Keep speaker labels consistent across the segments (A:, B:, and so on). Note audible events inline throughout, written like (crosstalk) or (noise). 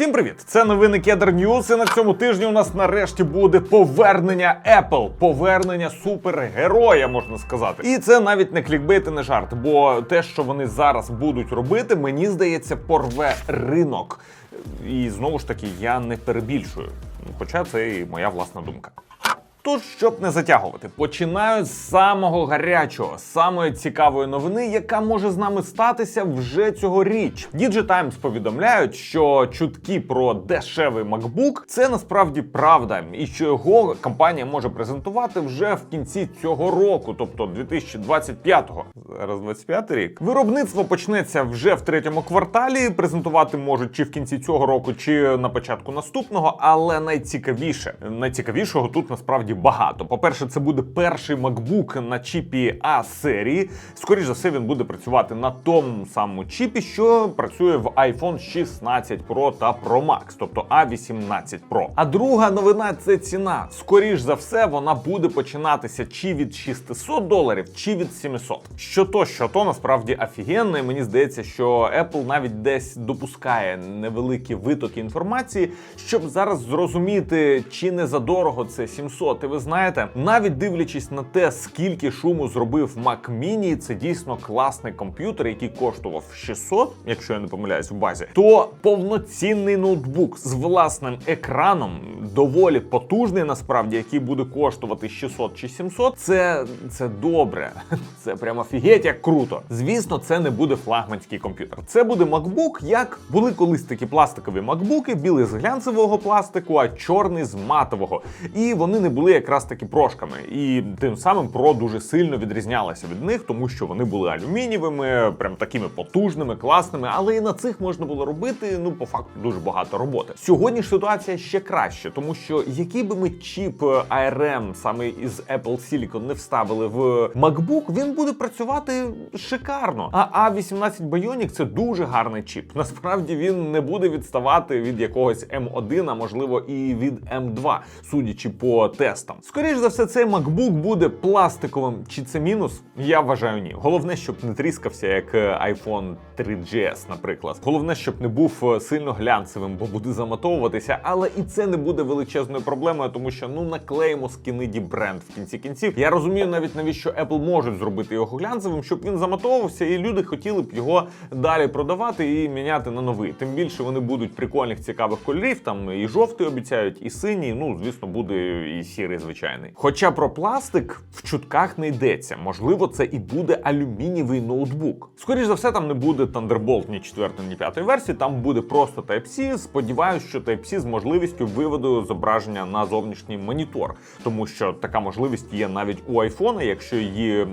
A: Всім привіт! Це новини Кедр Ньюс. І на цьому тижні у нас нарешті буде повернення Apple, повернення супергероя, можна сказати. І це навіть не клікбейт і не жарт, бо те, що вони зараз будуть робити, мені здається, порве ринок. І знову ж таки, я не перебільшую. Хоча це і моя власна думка. Тож, щоб не затягувати, починаю з самого гарячого, самої цікавої новини, яка може з нами статися вже цьогоріч. Times повідомляють, що чутки про дешевий MacBook – це насправді правда, і що його компанія може презентувати вже в кінці цього року, тобто 2025-го. Зараз 25 рік. Виробництво почнеться вже в третьому кварталі. Презентувати можуть чи в кінці цього року, чи на початку наступного. Але найцікавіше, найцікавішого тут насправді багато. По-перше, це буде перший MacBook на чіпі А серії. Скоріше за все, він буде працювати на тому самому чіпі, що працює в iPhone 16 Pro та Pro Max, тобто A18 Pro. А друга новина це ціна. Скоріш за все, вона буде починатися чи від 600 доларів, чи від 700. Що то, що то насправді офігенно, і мені здається, що Apple навіть десь допускає невеликі витоки інформації, щоб зараз зрозуміти, чи не задорого це 700. І ви знаєте, навіть дивлячись на те, скільки шуму зробив Mac Mini, це дійсно класний комп'ютер, який коштував 600, якщо я не помиляюсь в базі, то повноцінний ноутбук з власним екраном, доволі потужний, насправді, який буде коштувати 600 чи 700, це, це добре. (laughs) Це прямо офігеть, як круто. Звісно, це не буде флагманський комп'ютер. Це буде MacBook, як були колись такі пластикові макбуки, білий з глянцевого пластику, а чорний з матового. І вони не були якраз таки прошками. І тим самим Pro дуже сильно відрізнялися від них, тому що вони були алюмінієвими, прям такими потужними, класними. Але і на цих можна було робити, ну по факту, дуже багато роботи. Сьогодні ж ситуація ще краще, тому що який би ми чіп ARM саме із Apple Silicon не вставили в MacBook, він буде працювати шикарно. А A18 Bionic це дуже гарний чіп. Насправді він не буде відставати від якогось M1, а можливо і від M2, судячи по тестам. Скоріш за все, цей MacBook буде пластиковим. Чи це мінус? Я вважаю, ні. Головне, щоб не тріскався, як iPhone 3GS, наприклад. Головне, щоб не був е, сильно глянцевим, бо буде заматовуватися. Але і це не буде величезною проблемою, тому що ну наклеїмо скіниді бренд в кінці кінців. Я розумію навіть навіщо Apple можуть зробити його глянцевим, щоб він заматовувався, і люди хотіли б його далі продавати і міняти на новий. Тим більше вони будуть прикольних цікавих кольорів. Там і жовтий обіцяють, і синій. Ну звісно, буде і сірий звичайний. Хоча про пластик в чутках не йдеться. Можливо, це і буде алюмінієвий ноутбук. Скоріше за все, там не буде Thunderbolt ні 4, ні 5 версії. Там буде просто Type-C. Сподіваюсь, що Type-C з можливістю виводу зображення на зовнішній монітор, тому що така можливість є навіть у iPhone. Якщо її м,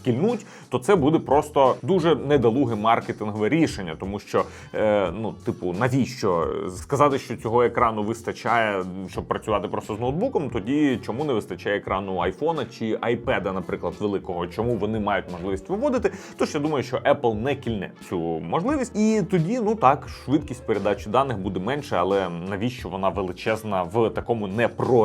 A: вкільнуть, то це буде просто дуже недолуге маркетингове рішення, тому що е, ну, типу, навіщо сказати, що цього екрану вистачає, щоб працювати просто з ноутбуком, тоді чому не вистачає екрану айфона чи айпеда, наприклад, великого, чому вони мають можливість виводити? Тож я думаю, що Apple не кільне цю можливість, і тоді, ну так, швидкість передачі даних буде менше, але навіщо вона величезна в такому не про?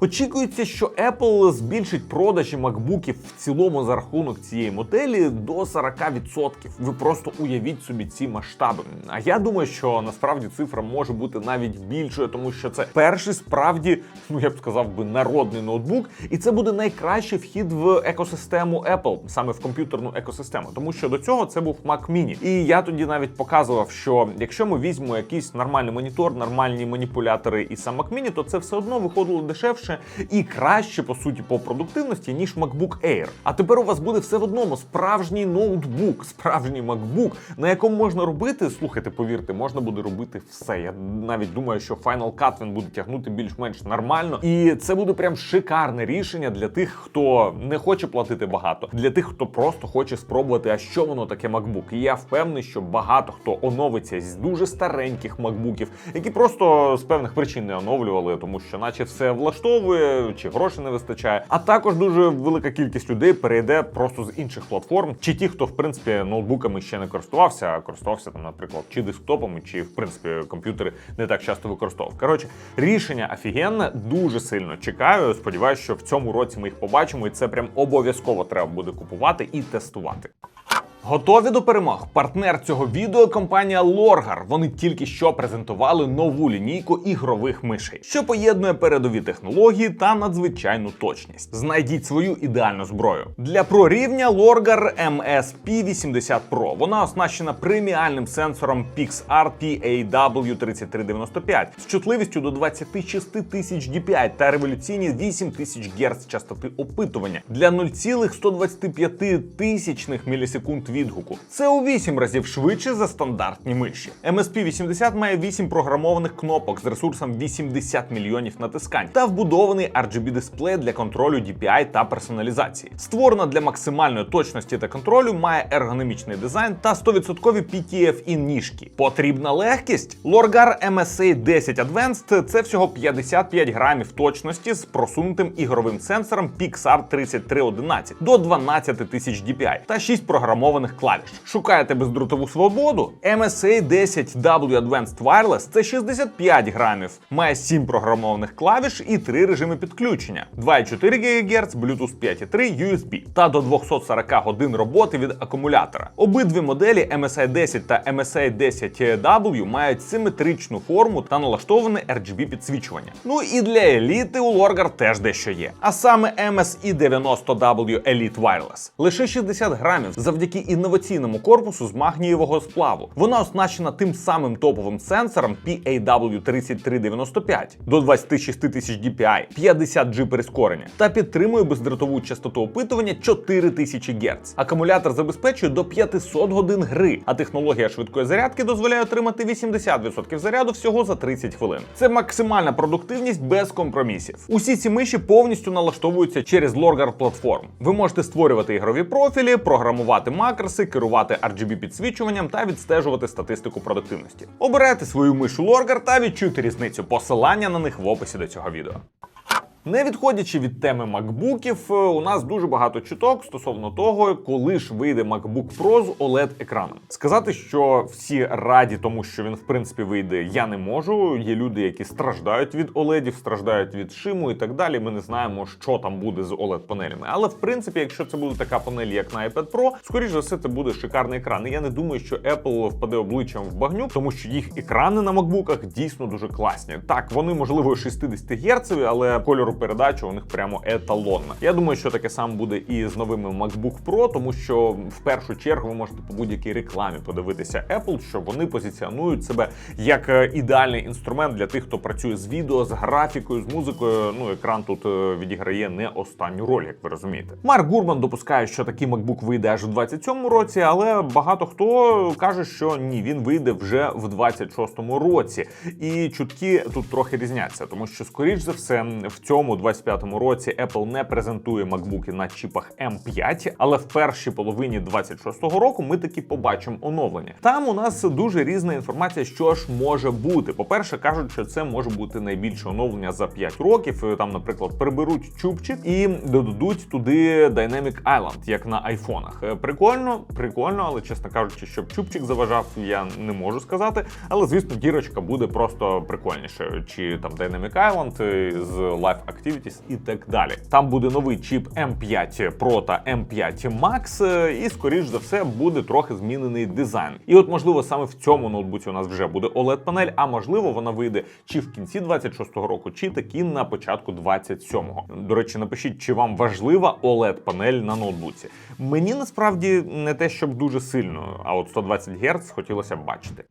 A: Очікується, що Apple збільшить продажі макбуків в цілому за рахунок цієї моделі до 40%. Ви просто уявіть собі ці масштаби. А я думаю, що насправді цифра може бути навіть більшою, тому що це перший справді, ну я б сказав би, народний ноутбук, і це буде найкращий вхід в екосистему Apple, саме в комп'ютерну екосистему, тому що до цього це був Mac Mini. І я тоді навіть показував, що якщо ми візьмемо якийсь нормальний монітор, нормальні маніпулятори і сам Mac Mini, то це все одно виходило дешевше і краще по суті по продуктивності ніж MacBook Air. А тепер у вас буде все в одному справжній ноутбук, справжній MacBook, на якому можна робити. Слухайте, повірте, можна буде робити все. Я навіть думаю, що Final Cut він буде тягнути більш-менш нормально, і це буде прям шикарне рішення для тих, хто не хоче платити багато, для тих, хто просто хоче спробувати, а що воно таке MacBook. І я впевнений, що багато хто оновиться з дуже стареньких макбуків, які просто з певних причин не оновлювали, тому що, наче все влаштовує, чи грошей не вистачає. А також дуже велика кількість людей перейде просто з інших платформ, чи ті, хто в принципі ноутбуками ще не користувався, а користувався там, наприклад, чи десктопами, чи в принципі комп'ютери не так часто використовував. Коротше, рішення офігенне, дуже сильно чекаю. Сподіваюся, що в цьому році ми їх побачимо, і це прям обов'язково треба буде купувати і тестувати. Готові до перемог? Партнер цього відео компанія Lorgar. Вони тільки що презентували нову лінійку ігрових мишей, що поєднує передові технології та надзвичайну точність. Знайдіть свою ідеальну зброю. Для про рівня Lorgar MSP80 Pro. Вона оснащена преміальним сенсором PixArt PAW3395 з чутливістю до 26 тисяч DPI та революційні 8 тисяч Гц частоти опитування для 0,125 тисячних мілісекунд відгуку. Це у 8 разів швидше за стандартні миші. MSP80 має 8 програмованих кнопок з ресурсом 80 мільйонів натискань та вбудований RGB дисплей для контролю DPI та персоналізації. Створена для максимальної точності та контролю, має ергономічний дизайн та 100% PTFE ніжки. Потрібна легкість. Lorgar MSA 10 Advanced – це всього 55 грамів точності з просунутим ігровим сенсором PixArt 3311 до 12 тисяч DPI та 6 програмованих клавіш. Шукаєте бездротову свободу? MSA 10 W Advanced Wireless – це 65 грамів, має 7 програмованих клавіш і 3 режими підключення: 2,4 ГГц, Bluetooth 5.3, USB та до 240 годин роботи від акумулятора. Обидві моделі MSI 10 та MSI 10 W мають симетричну форму та налаштоване RGB підсвічування. Ну і для еліти у Lorgar теж дещо є. А саме MSI 90W Elite Wireless. Лише 60 грамів завдяки інноваційному корпусу з магнієвого сплаву. Вона оснащена тим самим топовим сенсором PAW3395 до 26 тисяч DPI, 50 G прискорення та підтримує бездротову частоту опитування 4000 Гц. Акумулятор забезпечує до 500 годин гри, а технологія швидкої зарядки дозволяє отримати 80% заряду всього за 30 хвилин. Це максимальна продуктивність без компромісів. Усі ці миші повністю налаштовуються через Lorgar платформ. Ви можете створювати ігрові профілі, програмувати макроси, керувати RGB підсвічуванням та відстежувати статистику продуктивності. Обирайте свою мишу Lorgar та відчуйте різницю. Посилання на них в описі до цього відео. Не відходячи від теми макбуків, е, у нас дуже багато чуток стосовно того, коли ж вийде MacBook Pro з oled екраном. Сказати, що всі раді тому, що він в принципі вийде, я не можу. Є люди, які страждають від OLED, страждають від шиму і так далі. Ми не знаємо, що там буде з oled панелями. Але в принципі, якщо це буде така панель, як на iPad Pro, скоріш за все, це буде шикарний екран. І я не думаю, що Apple впаде обличчям в багню, тому що їх екрани на макбуках дійсно дуже класні. Так, вони можливо 60 Гц, але кольору передача у них прямо еталонна. Я думаю, що таке саме буде і з новими MacBook Pro, тому що в першу чергу ви можете по будь-якій рекламі подивитися Apple, що вони позиціонують себе як е, ідеальний інструмент для тих, хто працює з відео, з графікою, з музикою. Ну, екран тут е, відіграє не останню роль, як ви розумієте. Марк Гурман допускає, що такий MacBook вийде аж у 27-му році, але багато хто каже, що ні, він вийде вже в 26-му році. І чутки тут трохи різняться, тому що, скоріш за все, в цьому 25-му році Apple не презентує макбуки на чіпах M5, але в першій половині 26-го року ми таки побачимо оновлення. Там у нас дуже різна інформація, що ж може бути. По-перше, кажуть, що це може бути найбільше оновлення за 5 років. Там, наприклад, приберуть чубчик і додадуть туди Dynamic Island, як на айфонах. Е, Прикольно, прикольно, але чесно кажучи, щоб чубчик заважав, я не можу сказати. Але звісно, дірочка буде просто прикольніше. Чи там Dynamic Island е, з Live Activities і так далі. Там буде новий чіп M5 Pro та M5 Max, е, і скоріш за все буде трохи змінений дизайн. І от можливо саме в цьому ноутбуці у нас вже буде oled панель, а можливо вона вийде чи в кінці 26-го року, чи таки на початку 27-го. До речі, напишіть, чи вам важлива oled панель на ноутбуці. Мені насправді не те, щоб дуже сильно, а от 120 Гц хотілося б бачити.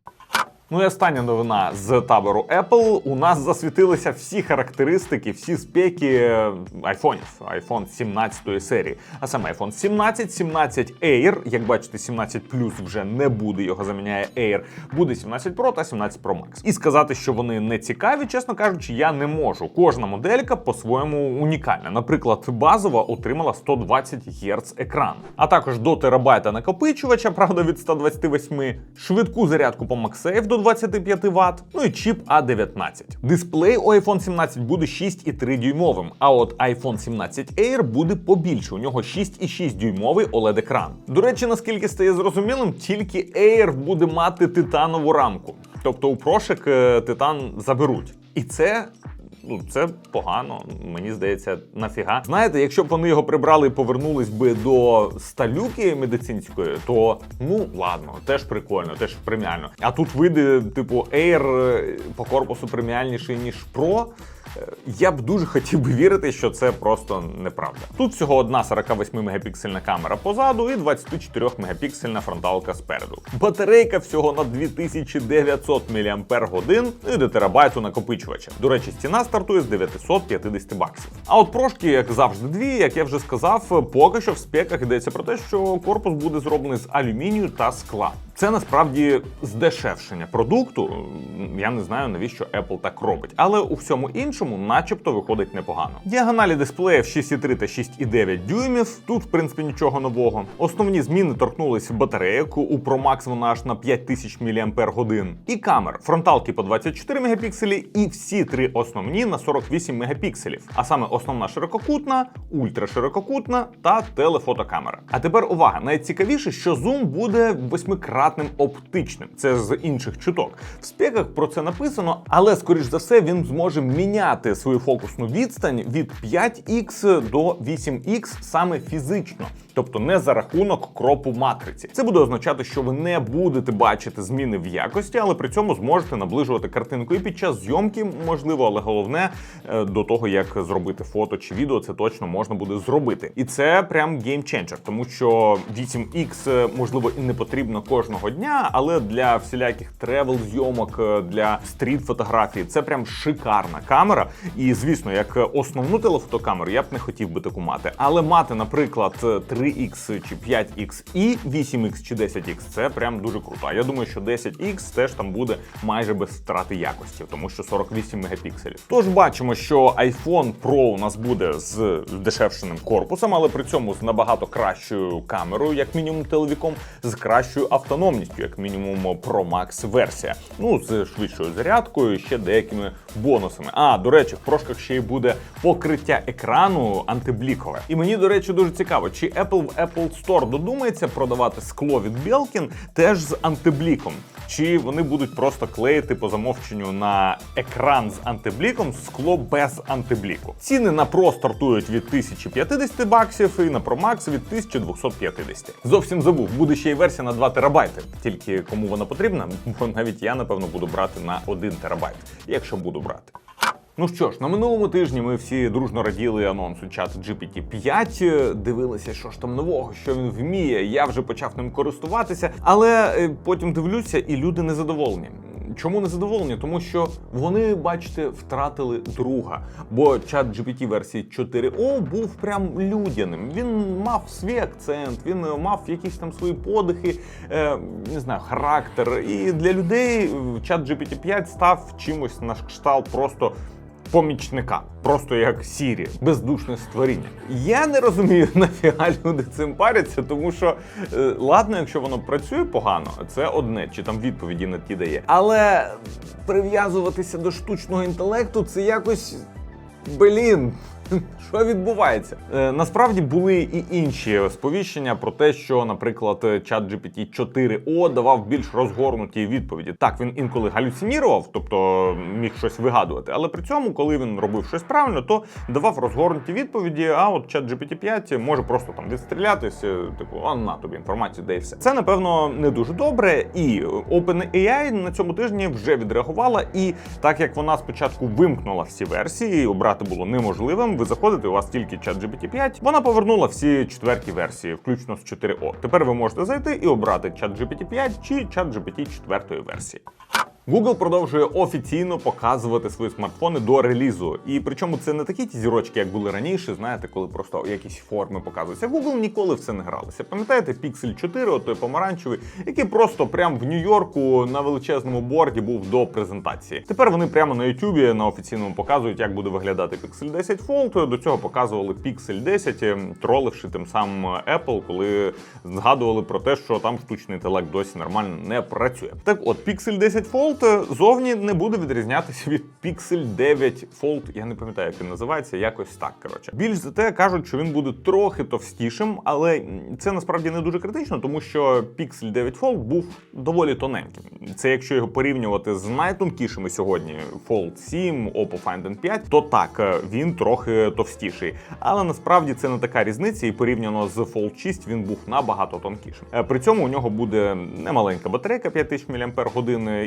A: Ну і остання новина з табору Apple. У нас засвітилися всі характеристики, всі спеки е, айфонів, iPhone 17 серії. А саме iPhone 17, 17 Air, як бачите, 17 Plus вже не буде, його заміняє Air, буде 17 Pro та 17 Pro Max. І сказати, що вони не цікаві, чесно кажучи, я не можу. Кожна моделька по-своєму унікальна. Наприклад, базова отримала 120 Гц екран, а також до терабайта накопичувача, правда, від 128, швидку зарядку по MagSafe до 25 Вт, ну і чіп A19. Дисплей у iPhone 17 буде 6,3 дюймовим, а от iPhone 17 Air буде побільше. У нього 6,6 дюймовий oled екран. До речі, наскільки стає зрозумілим, тільки Air буде мати титанову рамку. Тобто у прошик е, титан заберуть. І це Ну це погано. Мені здається, нафіга. Знаєте, якщо б вони його прибрали і повернулись би до сталюки медицинської, то ну ладно, теж прикольно, теж преміально. А тут вийде, типу, Air е, по корпусу преміальніший ніж Pro. Е, Я б дуже хотів би вірити, що це просто неправда. Тут всього одна 48 мегапіксельна камера позаду і 24 мегапіксельна фронталка спереду. Батарейка всього на 2900 мАч і до терабайту накопичувача. До речі, ціна стартує з 950 баксів. А от прошки, як завжди, дві, як я вже сказав, поки що в спеках йдеться про те, що корпус буде зроблений з алюмінію та скла. Це насправді здешевшення продукту. Я не знаю навіщо Apple так робить, але у всьому іншому, начебто, виходить непогано. Діагоналі дисплеїв 6,3 та 6,9 дюймів. Тут, в принципі, нічого нового. Основні зміни торкнулись батареїк. У Pro Max вона аж на 5000 мАч. І камер. Фронталки по 24 мегапікселі, і всі три основні на 48 мегапікселів. А саме основна ширококутна, ультраширококутна та телефотокамера. А тепер увага! Найцікавіше, що зум буде восьмикратним оптичним. Це з інших чуток. В спеках про це написано, але скоріш за все він зможе міняти свою фокусну відстань від 5х до 8х саме фізично, тобто не за рахунок кропу матриці. Це буде означати, що ви не будете бачити зміни в якості, але при цьому зможете наближувати картинку і під час зйомки, можливо, але головне е, до того, як зробити фото чи відео, це точно можна буде зробити. І це прям геймченджер, тому що 8X, е, можливо, і не потрібно кожного дня, але для всіляких тревел зйомок, е, для стріт фотографії це прям шикарна камера. І звісно, як основну телефотокамеру я б не хотів би таку мати. Але мати, наприклад, 3X чи 5X і 8X чи 10X це прям дуже круто. А я думаю, що 10X теж там буде майже без втрати якості, тому що 48 мегапікселів. Тож бачимо, що iPhone Pro у нас буде з здешевшеним корпусом, але при цьому з набагато кращою камерою, як мінімум телевіком, з кращою автономністю, як мінімум Pro Max версія. Ну з швидшою зарядкою, ще деякими бонусами. А до речі, в прошках ще й буде покриття екрану антиблікове. І мені, до речі, дуже цікаво, чи Apple в Apple Store додумається продавати скло від Belkin теж з антибліком, чи вони будуть просто клеїти по замовченню на екран з антибліком скло без антибліку. Ціни на Pro стартують від 1050 баксів і на Pro Max від 1250. Зовсім забув, буде ще й версія на 2 терабайти. Тільки кому вона потрібна, бо навіть я напевно буду брати на 1 терабайт, якщо буду брати. Ну що ж, на минулому тижні ми всі дружно раділи анонсу чат GPT 5, дивилися, що ж там нового, що він вміє. Я вже почав ним користуватися, але е, потім дивлюся, і люди незадоволені. Чому незадоволені? Тому що вони, бачите, втратили друга. Бо чат GPT версії 4O був прям людяним. Він мав свій акцент, він мав якісь там свої подихи, е, не знаю, характер. І для людей е, чат GPT 5 став чимось на кшталт просто помічника, просто як сірі, бездушне створіння. Я не розумію, (laughs) нафіга люди цим паряться, тому що е, ладно, якщо воно працює погано, це одне, чи там відповіді на ті дає. Але прив'язуватися до штучного інтелекту це якось. Блін, що відбувається? Е, насправді були і інші сповіщення про те, що, наприклад, чат GPT 4O давав більш розгорнуті відповіді. Так, він інколи галюцинірував, тобто міг щось вигадувати, але при цьому, коли він робив щось правильно, то давав розгорнуті відповіді. А от чат GPT 5 може просто там відстрілятися, типу, а на тобі інформацію, де і все. Це напевно не дуже добре. І OpenAI на цьому тижні вже відреагувала. І так як вона спочатку вимкнула всі версії, обрати було неможливим. Ви заходите, у вас тільки чат GPT 5, Вона повернула всі четверті версії, включно з 4О. Тепер ви можете зайти і обрати чат GPT 5 чи чат GPT 4 версії. Google продовжує офіційно показувати свої смартфони до релізу. І причому це не такі ті зірочки, як були раніше, знаєте, коли просто якісь форми показуються. Google ніколи в це не гралося. Пам'ятаєте, Pixel 4, той помаранчевий, який просто прямо в Нью-Йорку на величезному борді був до презентації. Тепер вони прямо на YouTube на офіційному показують, як буде виглядати Pixel 10 Fold. До цього показували Pixel 10, ем, троливши тим самим Apple, коли згадували про те, що там штучний інтелект досі нормально не працює. Так от Pixel 10 Fold Fold зовні не буде відрізнятися від Pixel 9 Fold. Я не пам'ятаю, як він називається, якось так. Коротше, більш за те кажуть, що він буде трохи товстішим, але це насправді не дуже критично, тому що Pixel 9 Fold був доволі тоненьким. Це якщо його порівнювати з найтонкішими сьогодні Fold 7, Oppo Find N5, то так е, він трохи товстіший. Але насправді це не така різниця, і порівняно з Fold 6 він був набагато тонкішим. Е, При цьому у нього буде немаленька батарейка 5000 мАч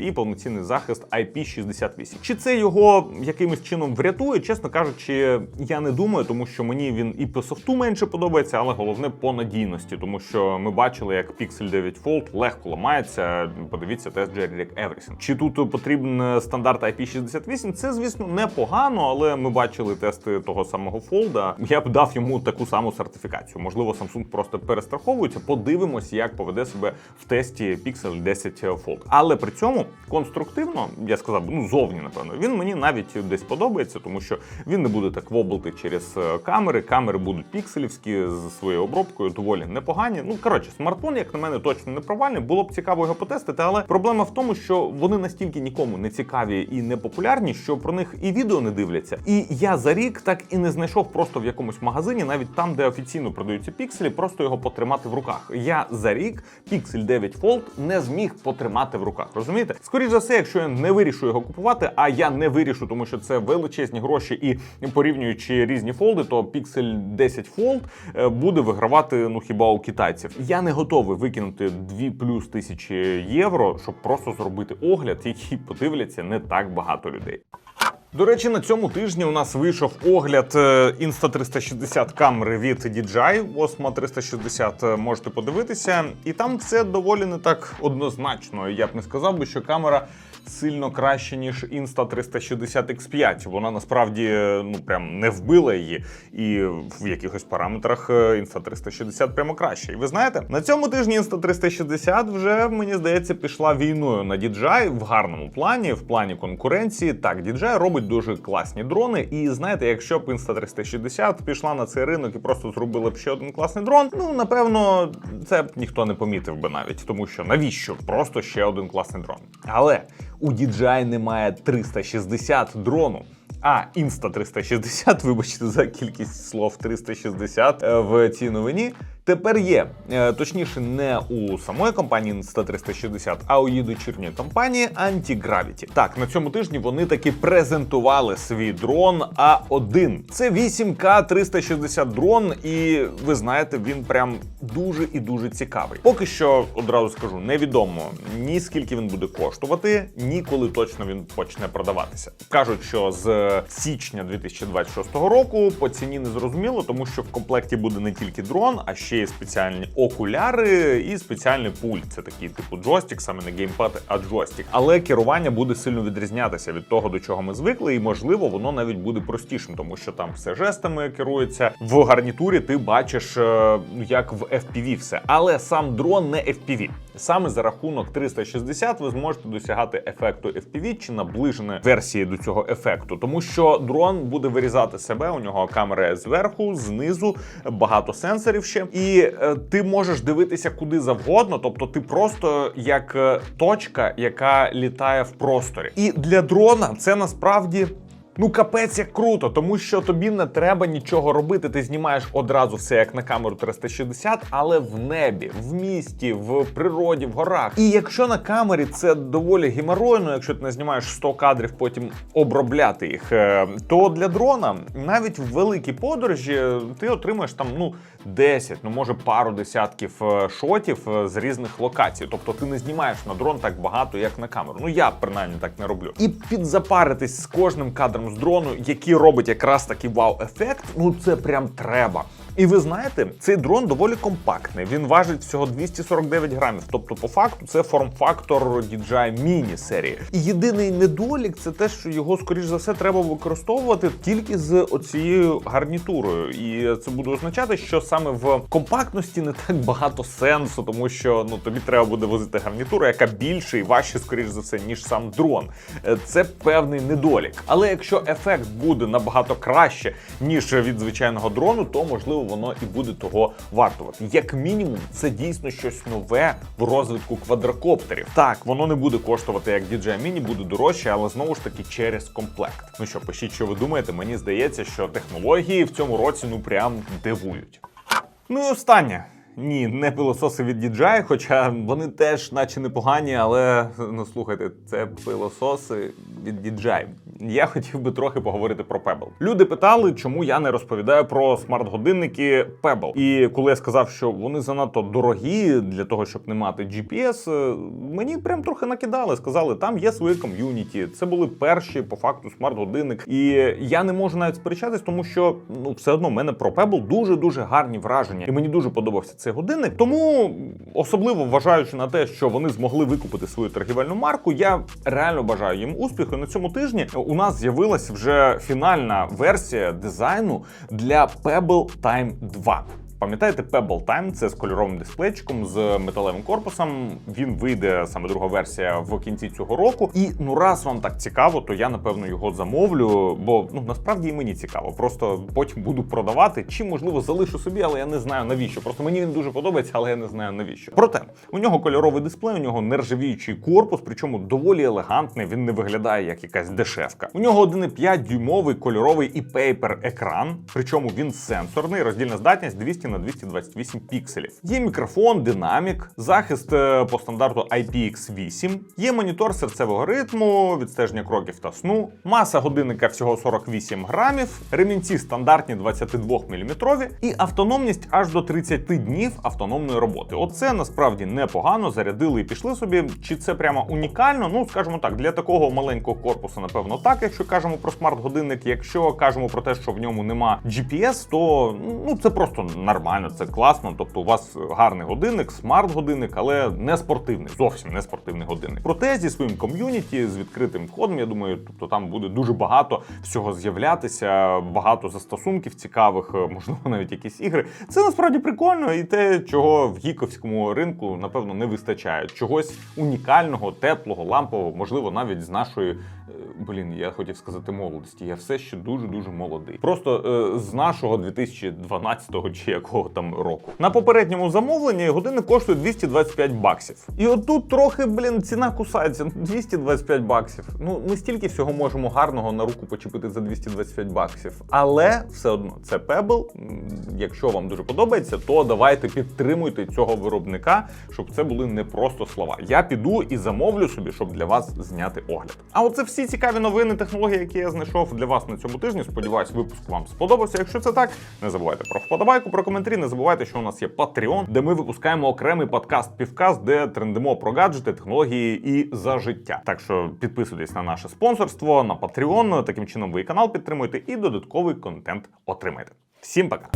A: і повноцінний захист IP68. Чи це його якимось чином врятує? Чесно кажучи, я не думаю, тому що мені він і по софту менше подобається, але головне по надійності, тому що ми бачили, як Pixel 9 Fold легко ламається. Подивіться тест Jerry Everything. Чи тут потрібен стандарт IP68? Це, звісно, непогано, але ми бачили тести того самого Fold. Я б дав йому таку саму сертифікацію. Можливо, Samsung просто перестраховується. Подивимось, як поведе себе в тесті Pixel 10 Fold. Але при цьому конструктивно, я сказав, ну зовні, напевно, він мені навіть десь подобається, тому що він не буде так воблити через е, камери. Камери будуть пікселівські з своєю обробкою, доволі непогані. Ну коротше, смартфон, як на мене, точно не провальний. Було б цікаво його потестити, але проблема в тому, що вони настільки нікому не цікаві і не популярні, що про них і відео не дивляться. І я за рік так і не знайшов просто в якомусь магазині, навіть там, де офіційно продаються пікселі, просто його потримати в руках. Я за рік Pixel 9 Fold не зміг потримати в руках. Розумієте? Скоріше за все, якщо я не вирішу його купувати, а я не вирішу, тому що це величезні гроші, і порівнюючи різні фолди, то Pixel 10 Fold е, буде вигравати ну хіба у китайців. Я не готовий викинути 2 плюс тисячі євро, щоб просто зробити огляд, який подивляться не так багато людей. До речі, на цьому тижні у нас вийшов огляд е, Insta360 камери від DJI. Osmo 360 е, можете подивитися, і там все доволі не так однозначно. Я б не сказав би, що камера сильно краще, ніж Insta360 X5. Вона насправді е, ну прям не вбила її, і в якихось параметрах е, Insta360 прямо краще. І ви знаєте, на цьому тижні Insta360 вже мені здається пішла війною на DJI в гарному плані, в плані конкуренції. Так, DJI робить дуже класні дрони. І знаєте, якщо б Insta360 пішла на цей ринок і просто зробила б ще один класний дрон, ну напевно, це б ніхто не помітив би навіть, тому що навіщо просто ще один класний дрон. Але у DJI немає 360 дрону. А Insta360, (laughs) вибачте за кількість слов 360 е, в цій новині. Тепер є Е, точніше, не у самої компанії Insta360, а у її дочірньої компанії Anti-Gravity. Так, на цьому тижні вони таки презентували свій дрон А1. Це 8К 360 дрон, і ви знаєте, він прям дуже і дуже цікавий. Поки що одразу скажу, невідомо ні скільки він буде коштувати, ні коли точно він почне продаватися. Кажуть, що з січня 2026 року по ціні не зрозуміло, тому що в комплекті буде не тільки дрон, а ще й спеціальні окуляри і спеціальний пульт. Це такий типу джойстик, саме не геймпад, а джойстик. Але керування буде сильно відрізнятися від того, до чого ми звикли, і можливо воно навіть буде простішим, тому що там все жестами керується. В гарнітурі ти бачиш, е, ну, як в FPV все, але сам дрон не FPV. Саме за рахунок 360 ви зможете досягати ефекту FPV чи наближеної версії до цього ефекту, тому що дрон буде вирізати себе. У нього камери зверху, знизу, багато сенсорів ще, і е, ти можеш дивитися куди завгодно. Тобто, ти просто як е, точка, яка літає в просторі. І для дрона це насправді. Ну, капець як круто, тому що тобі не треба нічого робити. Ти знімаєш одразу все як на камеру 360, але в небі, в місті, в природі, в горах. І якщо на камері це доволі геморойно, якщо ти не знімаєш 100 кадрів, потім обробляти їх, е, то для дрона навіть в великій подорожі ти отримаєш там ну 10, ну може пару десятків е, шотів е, з різних локацій. Тобто ти не знімаєш на дрон так багато, як на камеру. Ну я принаймні так не роблю. І підзапаритись з кожним кадром з дрону, який робить якраз такий вау-ефект, ну це прям треба. І ви знаєте, цей дрон доволі компактний. Він важить всього 249 грамів. Тобто, по факту, це форм-фактор DJI Mini серії. І єдиний недолік це те, що його, скоріш за все, треба використовувати тільки з оцією гарнітурою. І це буде означати, що саме в компактності не так багато сенсу, тому що ну тобі треба буде возити гарнітуру, яка більше і важче, скоріш за все, ніж сам дрон. Е, Це певний недолік. Але якщо ефект буде набагато краще, ніж від звичайного дрону, то можливо воно і буде того вартувати. Як мінімум, це дійсно щось нове в розвитку квадрокоптерів. Так, воно не буде коштувати як DJI Mini, буде дорожче, але знову ж таки через комплект. Ну що, пишіть, що ви думаєте. Мені здається, що технології в цьому році ну прям дивують. Ну і останнє. Ні, не пилососи від DJI, хоча вони теж, наче непогані, але ну слухайте, це пилососи від DJI. Я хотів би трохи поговорити про Pebble. Люди питали, чому я не розповідаю про смарт-годинники Pebble. І коли я сказав, що вони занадто дорогі для того, щоб не мати GPS, е, мені прям трохи накидали. Сказали, там є своє ком'юніті. Це були перші по факту смарт-годинник. І я не можу навіть сперечатись, тому що ну все одно в мене про Pebble дуже дуже гарні враження, і мені дуже подобався цей годинник. Тому особливо вважаючи на те, що вони змогли викупити свою торгівельну марку, я реально бажаю їм успіху. На цьому тижні у нас з'явилася вже фінальна версія дизайну для Pebble Time 2. Пам'ятаєте, Pebble Time це з кольоровим дисплейчиком з металевим корпусом. Він вийде саме друга версія в кінці цього року. І ну раз вам так цікаво, то я напевно його замовлю. Бо ну насправді і мені цікаво. Просто потім буду продавати, чи можливо залишу собі, але я не знаю навіщо. Просто мені він дуже подобається, але я не знаю навіщо. Проте у нього кольоровий дисплей, у нього нержавіючий корпус, причому доволі елегантний. Він не виглядає як якась дешевка. У нього 1,5 дюймовий кольоровий і пейпер екран, причому він сенсорний, роздільна здатність 200 на 228 пікселів. Є мікрофон, динамік, захист е, по стандарту IPX8, є монітор серцевого ритму, відстеження кроків та сну, маса годинника всього 48 грамів, ремінці стандартні 22 мм і автономність аж до 30 днів автономної роботи. Оце насправді непогано. Зарядили і пішли собі. Чи це прямо унікально? Ну скажімо так, для такого маленького корпусу, напевно, так. Якщо кажемо про смарт-годинник, якщо кажемо про те, що в ньому нема GPS, то ну це просто нормально, це класно. Тобто, у вас гарний годинник, смарт-годинник, але не спортивний, зовсім не спортивний годинник. Проте зі своїм ком'юніті, з відкритим кодом, я думаю, тобто там буде дуже багато всього з'являтися, багато застосунків цікавих, е, можливо, навіть якісь ігри. Це насправді прикольно, і те, чого в гіковському ринку напевно не вистачає. Чогось унікального, теплого, лампового, можливо, навіть з нашої. е, Блін, я хотів сказати молодості. Я все ще дуже дуже молодий. Просто е, з нашого 2012-го чи якого там року. На попередньому замовленні годинник коштує 225 баксів. І отут трохи, блін, ціна кусається. 225 баксів. Ну, ми стільки всього можемо гарного на руку почепити за 225 баксів. Але все одно це Pebble. Якщо вам дуже подобається, то давайте підтримуйте цього виробника, щоб це були не просто слова. Я піду і замовлю собі, щоб для вас зняти огляд. А оце всі цікаві новини, технології, які я знайшов для вас на цьому тижні. Сподіваюсь, випуск вам сподобався. Якщо це так, не забувайте про вподобайку, про коментарі. Не забувайте, що у нас є Patreon, де ми випускаємо окремий подкаст Півкаст, де трендимо про гаджети, технології і за життя. Так що підписуйтесь на наше спонсорство на Patreon. Таким чином ви і канал підтримуєте і додатковий контент отримаєте. Всім пока!